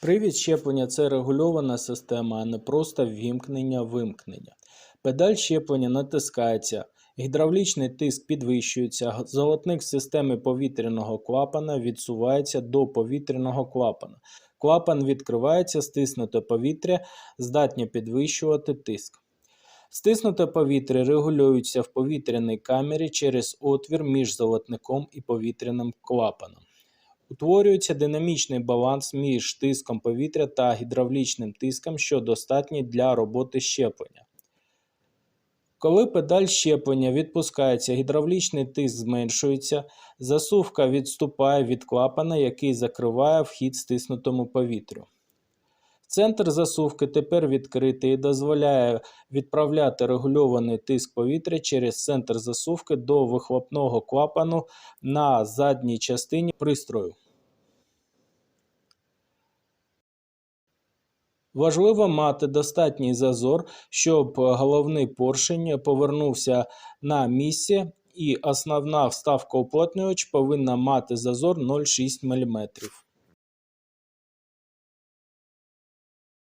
Привід щеплення це регульована система, а не просто ввімкнення-вимкнення. Педаль щеплення натискається, гідравлічний тиск підвищується, золотник системи повітряного клапана відсувається до повітряного клапана. Клапан відкривається, стиснуте повітря здатне підвищувати тиск. Стиснуте повітря регулюється в повітряній камері через отвір між золотником і повітряним клапаном. Утворюється динамічний баланс між тиском повітря та гідравлічним тиском, що достатній для роботи щеплення. Коли педаль щеплення відпускається, гідравлічний тиск зменшується, засувка відступає від клапана, який закриває вхід стиснутому повітрю. Центр засувки тепер відкритий і дозволяє відправляти регульований тиск повітря через центр засувки до вихлопного клапану на задній частині пристрою. Важливо мати достатній зазор, щоб головний поршень повернувся на місце, і основна вставка уплотнювач повинна мати зазор 0,6 мм.